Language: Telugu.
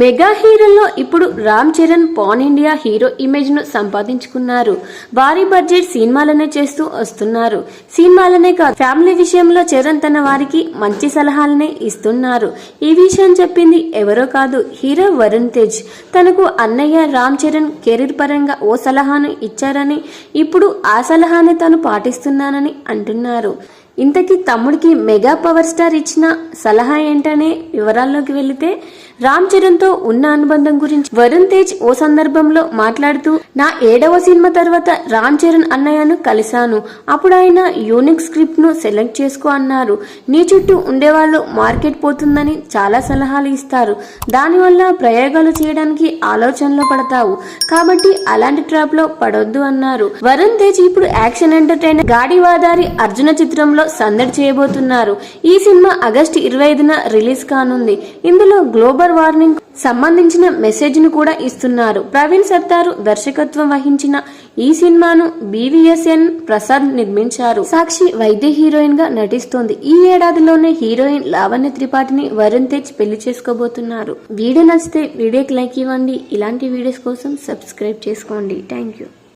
మెగా హీరోల్లో ఇప్పుడు Ram Charan pan India hero ఇమేజ్ను సంపాదించుకున్నారు. భారీ బడ్జెట్ సినిమాలనే చేస్తూ వస్తున్నారు. సినిమాలనే కాదు ఫ్యామిలీ విషయంలో చరణ్ తన వారికి మంచి సలహాలనే ఇస్తున్నారు. ఈ విషయం చెప్పింది ఎవరో కాదు హీరో వరుణ్ తేజ్. తనకు అన్నయ్య రామ్ చరణ్ కెరీర్ పరంగా ఓ సలహాను ఇచ్చారని ఇప్పుడు ఆ సలహాని తాను పాటిస్తున్నానని అంటున్నారు. ఇంతకీ తమ్ముడికి మెగా పవర్ స్టార్ ఇచ్చిన సలహా ఏంటనే వివరాల్లోకి వెళితే రామ్ చరణ్తో ఉన్న అనుబంధం గురించి వరుణ్ తేజ్ ఓ సందర్భంలో మాట్లాడుతూ నా ఏడవ సినిమా తర్వాత రామ్ చరణ్ అన్నయ్యను కలిశాను. అప్పుడు ఆయన యూనిక్ స్క్రిప్ట్ను సెలెక్ట్ చేసుకో అన్నారు. నీ చుట్టూ ఉండేవాళ్ళు మార్కెట్ పోతుందని చాలా సలహాలు ఇస్తారు. దానివల్ల ప్రయోగాలు చేయడానికి ఆలోచనలో పడతావు. కాబట్టి అలాంటి ట్రాప్లో పడొద్దు అన్నారు. వరుణ్ తేజ్ ఇప్పుడు యాక్షన్ ఎంటర్టైనర్. గాడివాదారి అర్జున చిత్రంలో సందడి చేయబోతున్నారు. ఈ సినిమా ఆగస్టు ఇరవై ఐదున రిలీజ్ కానుంది. ఇందులో గ్లోబల్ వార్నింగ్ సంబంధించిన మెసేజ్ను కూడా ఇస్తున్నారు. ప్రవీణ్ సత్తారు దర్శకత్వం వహించిన ఈ సినిమాను బీవీఎస్ఎన్ ప్రసాద్ నిర్మించారు. సాక్షి వైద్య హీరోయిన్గా నటిస్తోంది. ఈ ఏడాదిలోనే హీరోయిన్ లావణ్య త్రిపాఠిని వరుణ్ తేజ్ పెళ్ళి చేసుకోబోతున్నారు. వీడియో నచ్చితే వీడియోకి లైక్ ఇవ్వండి. ఇలాంటి వీడియోస్ కోసం సబ్స్క్రైబ్ చేసుకోండి. Thank you.